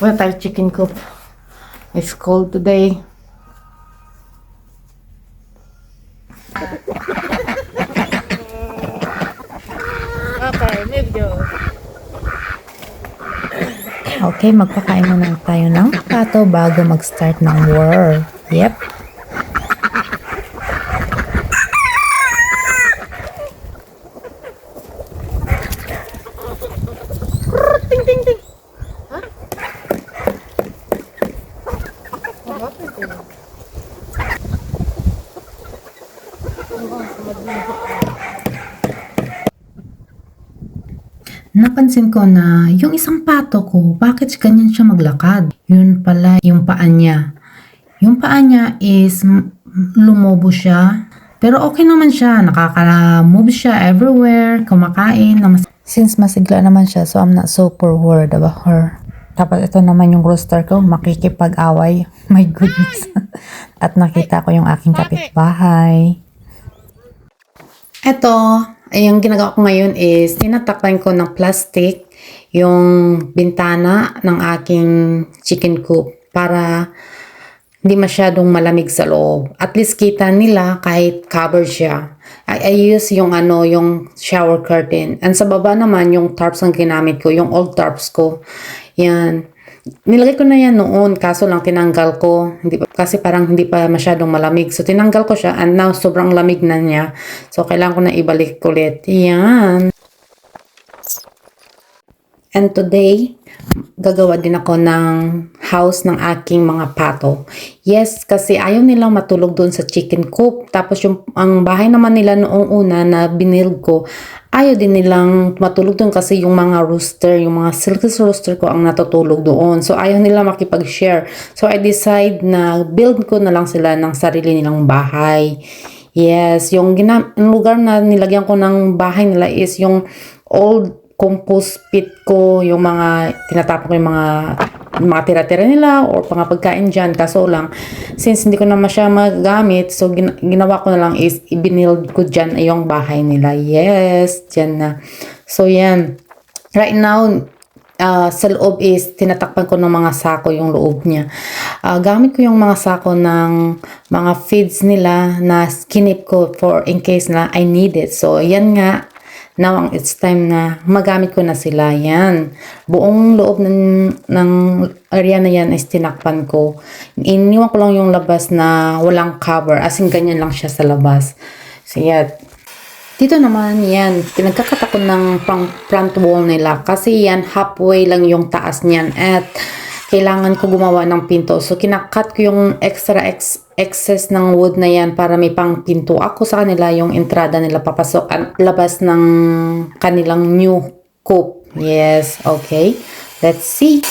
Wala tayo chicken coop. It's cold today. Okay, medyo. Okay, magpakain muna tayo ng pato bago mag-start ng war. Yep. Napansin ko na yung isang pato ko, bakit ganyan siya maglakad? Yun pala yung paa niya. Yung paa niya is lumobo siya. Pero okay naman siya, nakaka-move siya everywhere, kumakain. Na mas- Since masigla naman siya, so I'm not super worried about her. Tapos ito naman yung rooster ko, makikipag-away. My goodness. At nakita ko yung aking kapitbahay. Ito, ay, yung ginagawa ko ngayon is tinatakpan ko ng plastic yung bintana ng aking chicken coop para hindi masyadong malamig sa loob. At least kita nila kahit cover siya. I, I use yung ano, yung shower curtain. And sa baba naman, yung tarps ang ginamit ko, yung old tarps ko. Yan. Nilagay ko na yan noon, kaso lang tinanggal ko. Hindi, pa- kasi parang hindi pa masyadong malamig. So, tinanggal ko siya and now sobrang lamig na niya. So, kailangan ko na ibalik ulit. Yan. And today, gagawa din ako ng house ng aking mga pato. Yes, kasi ayaw nilang matulog doon sa chicken coop. Tapos yung ang bahay naman nila noong una na binild ko, ayaw din nilang matulog doon kasi yung mga rooster, yung mga silky rooster ko ang natutulog doon. So ayaw nila makipag-share. So I decide na build ko na lang sila ng sarili nilang bahay. Yes, yung gina- yung lugar na nilagyan ko ng bahay nila is yung old compost pit ko, yung mga tinatapon ko yung mga mga tira-tira nila or mga pagkain dyan. Kaso lang, since hindi ko na masya magamit, so gin- ginawa ko na lang is ibinild ko dyan yung bahay nila. Yes, dyan na. So yan. Right now, ah, sa loob is tinatakpan ko ng mga sako yung loob niya. Ah, gamit ko yung mga sako ng mga feeds nila na kinip ko for in case na I need it. So, yan nga. Now, it's time na magamit ko na sila. Yan. Buong loob ng, ng area na yan is tinakpan ko. Iniwan ko lang yung labas na walang cover. As in, ganyan lang siya sa labas. So, yan. Dito naman, yan, pinagkakata ko ng front wall nila kasi yan, halfway lang yung taas niyan at kailangan ko gumawa ng pinto. So, kinakat ko yung extra ex excess ng wood na yan para may pang pinto. Ako sa kanila, yung entrada nila papasok at labas ng kanilang new coop. Yes, okay. Let's see.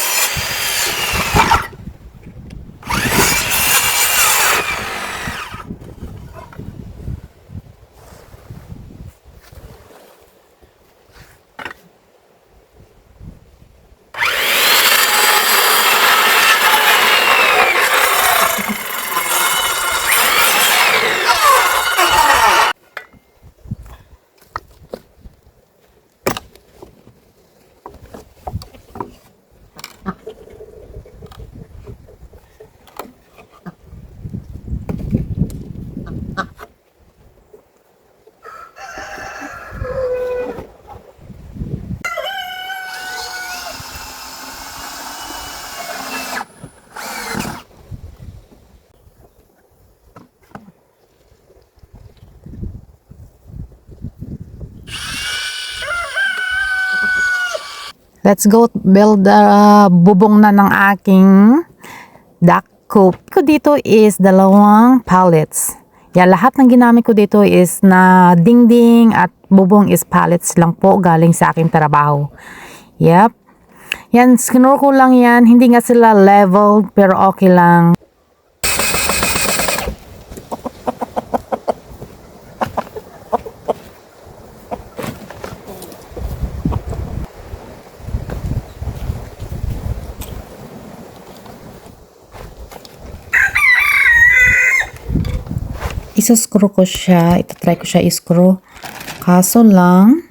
Let's go build the bubong na ng aking duck coop. Ko dito is dalawang pallets. Yan, lahat ng ginamit ko dito is na dingding at bubong is pallets lang po galing sa aking trabaho. Yep. Yan, skinur ko lang yan. Hindi nga sila level pero okay lang. Isa-screw ko siya. Ito-try ko siya i-screw. Kaso lang,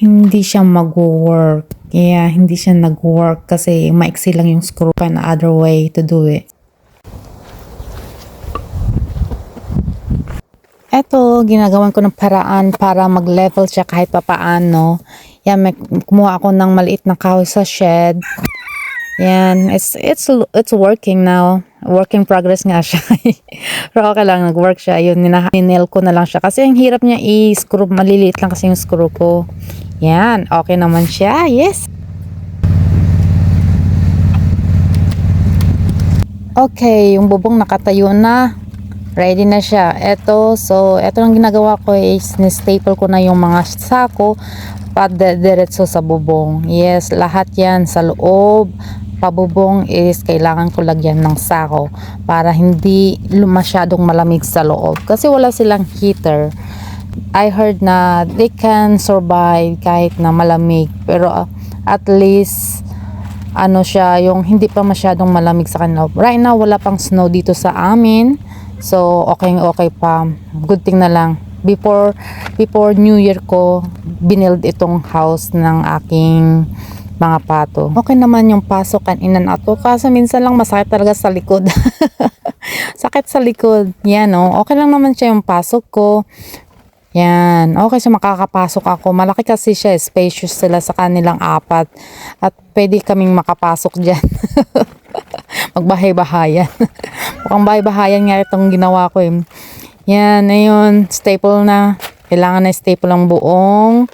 hindi siya mag-work. Kaya hindi siya nag-work kasi maiksi lang yung screw pa na other way to do it. Eto, ginagawan ko ng paraan para mag-level siya kahit papaano. Yan, may, kumuha ako ng maliit na kahoy sa shed. Yan, it's, it's, it's working now. Work in progress nga siya. Pero okay lang, nag-work siya. Yun, ninil ko na lang siya. Kasi ang hirap niya i-screw, maliliit lang kasi yung screw ko. Yan, okay naman siya. Yes. Okay, yung bubong nakatayo na. Ready na siya. Eto, so, eto lang ginagawa ko is ni-staple ko na yung mga sako pa diretso sa bubong. Yes, lahat yan sa loob. Pabubong is kailangan ko lagyan ng sako para hindi masyadong malamig sa loob. Kasi wala silang heater. I heard na they can survive kahit na malamig. Pero uh, at least ano siya, yung hindi pa masyadong malamig sa kanila. Right now, wala pang snow dito sa amin. So, okay okay pa. Good thing na lang. Before, before New Year ko, binild itong house ng aking mga pato. Okay naman yung pasok kan in and out ko. Kaso minsan lang masakit talaga sa likod. Sakit sa likod. Yan oh. Okay lang naman siya yung pasok ko. Yan. Okay siya makakapasok ako. Malaki kasi siya. Spacious sila sa kanilang apat. At pwede kaming makapasok dyan. Magbahay-bahayan. Mukhang bahay-bahayan nga itong ginawa ko eh. Yan. Ayun. Staple na. Kailangan na staple ang buong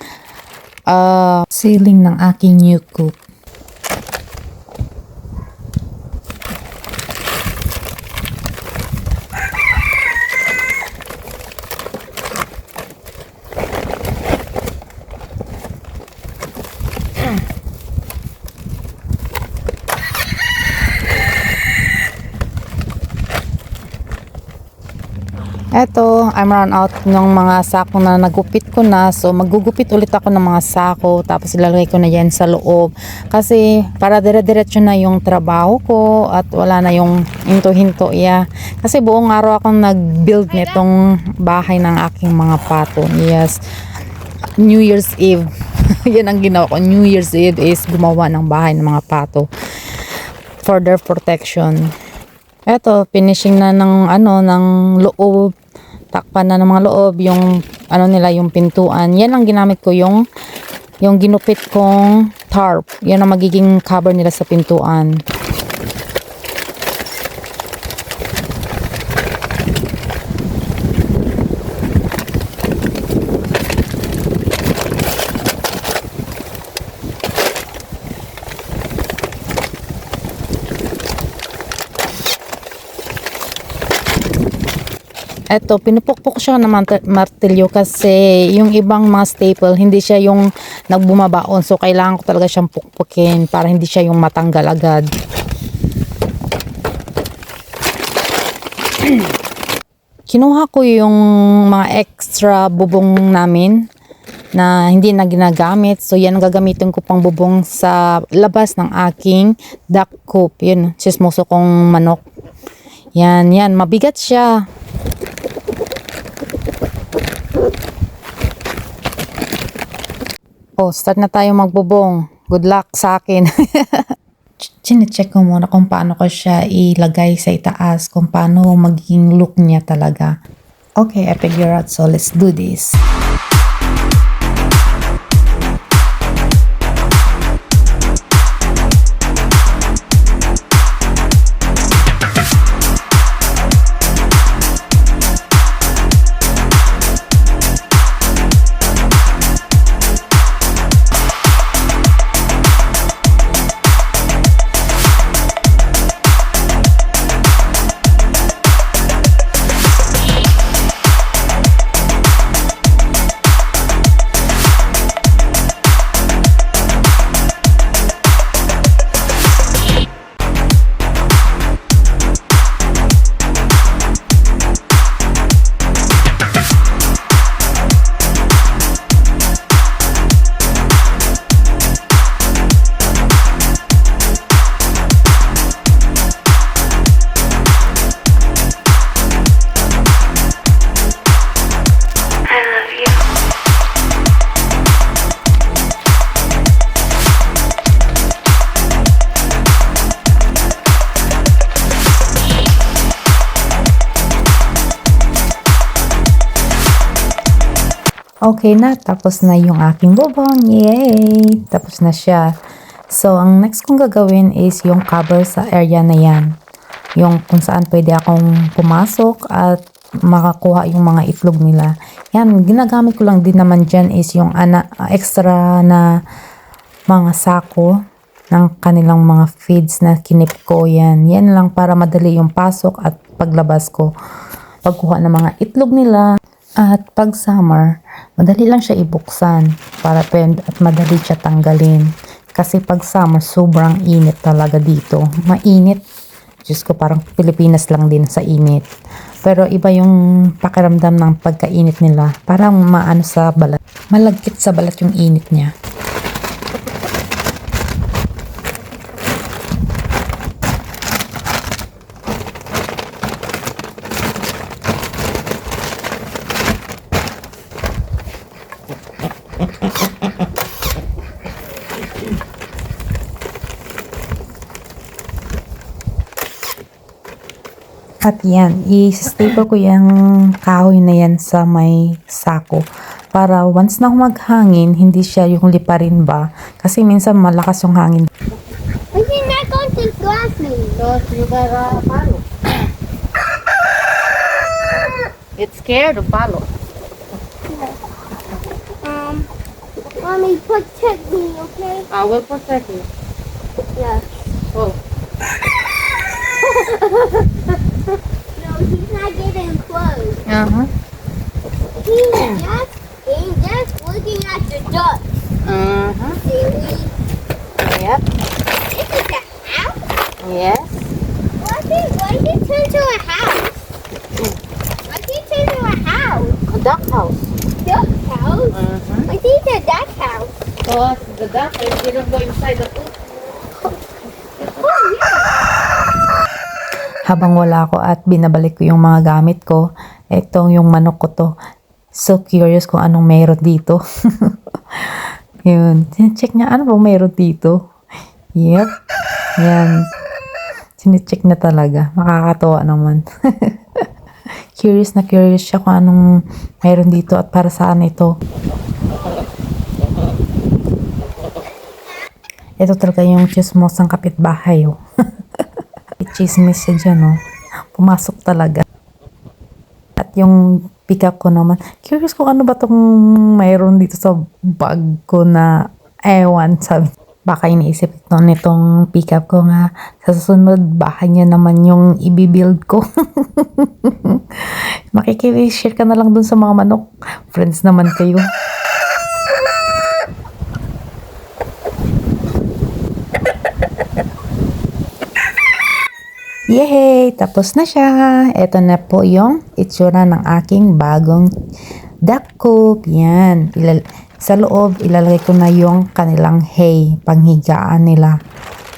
uh, ceiling ng aking new coop. Eto, I'm run out ng mga sako na nagupit ko na. So, magugupit ulit ako ng mga sako. Tapos, ilalagay ko na yan sa loob. Kasi, para dire-diretso na yung trabaho ko. At wala na yung hinto-hinto. Yeah. Kasi, buong araw akong nag-build nitong bahay ng aking mga pato. Yes. New Year's Eve. yan ang ginawa ko. New Year's Eve is gumawa ng bahay ng mga pato. For their protection. Eto, finishing na ng ano, ng loob takpan na ng mga loob, yung ano nila, yung pintuan. Yan ang ginamit ko, yung yung ginupit kong tarp. Yan ang magiging cover nila sa pintuan. Eto, pinupukpok siya ng mart- martilyo kasi yung ibang mga staple, hindi siya yung nagbumabaon. So, kailangan ko talaga siyang pukpukin para hindi siya yung matanggal agad. Kinuha ko yung mga extra bubong namin na hindi na ginagamit. So, yan ang gagamitin ko pang bubong sa labas ng aking duck coop. Yun, sismoso kong manok. Yan, yan. Mabigat siya. Oh, start na tayo magbubong. Good luck sa akin. Chine-check ko muna kung paano ko siya ilagay sa itaas, kung paano magiging look niya talaga. Okay, I figure out. So, let's do this. Okay na, tapos na yung aking bubong. Yay! Tapos na siya. So, ang next kong gagawin is yung cover sa area na yan. Yung kung saan pwede akong pumasok at makakuha yung mga itlog nila. Yan, ginagamit ko lang din naman dyan is yung ana, extra na mga sako ng kanilang mga feeds na kinip ko yan. Yan lang para madali yung pasok at paglabas ko. Pagkuha ng mga itlog nila. At pag summer, madali lang siya ibuksan para pwede at madali siya tanggalin. Kasi pag summer, sobrang init talaga dito. Mainit. Diyos ko, parang Pilipinas lang din sa init. Pero iba yung pakiramdam ng pagkainit nila. Parang maano sa balat. Malagkit sa balat yung init niya. At yan, i-staple ko yung kahoy na yan sa may sako. Para once na maghangin, hindi siya yung liparin ba. Kasi minsan malakas yung hangin. Is he not going to glass me? You. It's scared of palo. Um, mommy, protect me, okay? I will protect you. Yeah. Oh. No, he's not getting close. Uh-huh. He's just, he's just looking at the ducks. Uh-huh. Silly. Yep. This is a house? Yes. Why did, why did it turn to a house? Why did it turn to a house? A duck house. Duck house? Uh-huh. I think it's a duck house. Because the duck is didn't go inside the yeah. Habang wala ko at binabalik ko yung mga gamit ko, itong yung manok ko to. So curious kung anong meron dito. Yun. Sinecheck niya, ano bang meron dito? Yep. Yan. Sinecheck na talaga. Nakakatawa naman. curious na curious siya kung anong meron dito at para saan ito. Ito talaga yung chismosang kapitbahay, oh. Chismis siya dyan, oh. Pumasok talaga. Yung pick-up ko naman, curious kung ano ba tong mayroon dito sa bag ko na ewan, sabi. Baka iniisip ito nitong pick-up ko nga sa susunod bahay niya naman yung ibibuild ko. Makikishare ka na lang dun sa mga manok. Friends naman kayo. Yay! Tapos na siya. Ito na po yung itsura ng aking bagong duck coop. Yan. Ilal- sa loob, ilalagay ko na yung kanilang hay, panghigaan nila.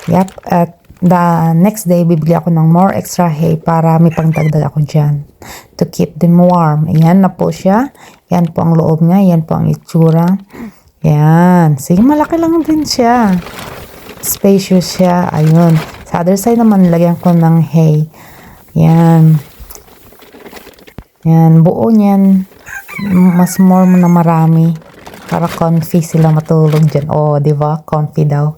Yep. At the next day, bibili ako ng more extra hay para may pangdagdag ako dyan. To keep them warm. Ayan na po siya. Yan po ang loob niya. Yan po ang itsura. Yan. Sige, malaki lang din siya spacious siya. Ayun. Sa other side naman, lagyan ko ng hay. Yan. Yan. Buo niyan. Mas more na marami. Para comfy sila matulog dyan. O, oh, di ba? Comfy daw.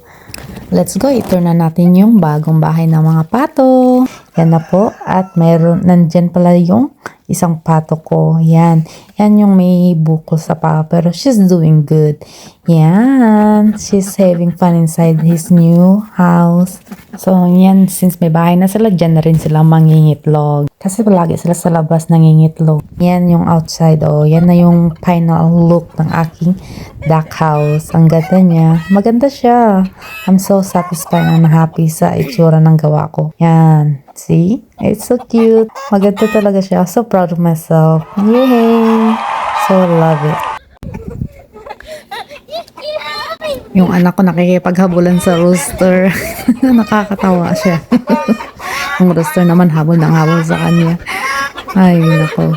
Let's go. Ito na natin yung bagong bahay ng mga pato. Yan na po. At meron, nandyan pala yung isang pato ko. Yan. Yan yung may bukol sa paa. Pero she's doing good. Yan. She's having fun inside his new house. So, yan. Since may bahay na sila, dyan na rin sila mangingitlog. Kasi palagi sila sa labas nangingitlog. Yan yung outside. Oh, yan na yung final look ng aking duck house. Ang ganda niya. Maganda siya. I'm so satisfied and happy sa itsura ng gawa ko. Yan. See? It's so cute. Maganda talaga siya. So proud of myself. Yay! So love it. Yung anak ko nakikipaghabulan sa rooster. Nakakatawa siya. Yung rooster naman habol ng habol sa kanya. Ay, nako.